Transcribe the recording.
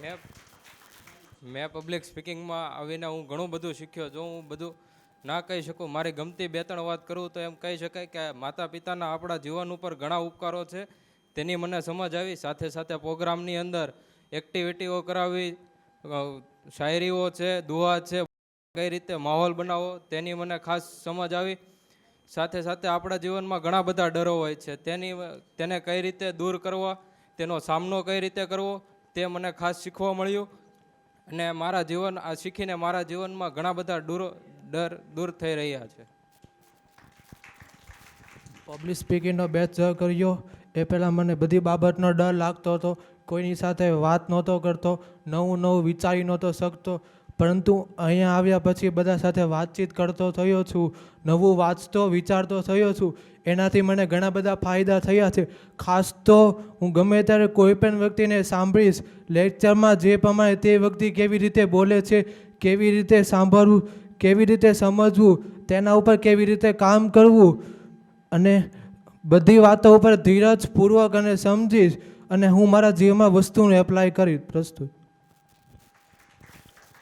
મેં મેં પબ્લિક સ્પીકિંગમાં આવીને હું ઘણું બધું શીખ્યો. જો હું બધું ના કહી શકું, મારી ગમતી બે ત્રણ વાત કરું તો એમ કહી શકાય કે માતા પિતાના આપણા જીવન ઉપર ઘણા ઉપકારો છે. તેની મને સમજ આવી. સાથે સાથે પ્રોગ્રામની અંદર એક્ટિવિટીઓ કરાવી શાયરીઓ છે, દુઆ છે, કઈ રીતે માહોલ બનાવવો તેની મને ખાસ સમજ આવી. સાથે સાથે આપણા જીવનમાં ઘણા બધા ડરો હોય છે. તેની, તેને કઈ રીતે દૂર કરવા, તેનો સામનો કઈ રીતે કરવો તે મને ખાસ શીખવા મળ્યું. અને મારા જીવન, આ શીખીને મારા જીવનમાં ઘણા બધા દૂર, ડર દૂર થઈ રહ્યા છે. પબ્લિક સ્પીકિંગનો બેચ કર્યો. એ પહેલાં મને બધી બાબતનો ડર લાગતો હતો. કોઈની સાથે વાત નહોતો કરતો. નવું નવું વિચારી નહોતો શકતો. પરંતુ અહીંયા આવ્યા પછી બધા સાથે વાતચીત કરતો થયો છું, નવું વાંચતો, વિચારતો થયો છું. એનાથી મને ઘણા બધા ફાયદા થયા છે. ખાસ તો હું ગમે ત્યારે કોઈ પણ વ્યક્તિને સાંભળીશ, લેક્ચરમાં જે પ્રમાણે તે વ્યક્તિ કેવી રીતે બોલે છે, કેવી રીતે સાંભળવું, કેવી રીતે સમજવું, તેના ઉપર કેવી રીતે કામ કરવું અને બધી વાતો ઉપર ધીરજપૂર્વક અને સમજીશ અને હું મારા જીવનમાં વસ્તુને એપ્લાય કરીશ, પ્રસ્તુત.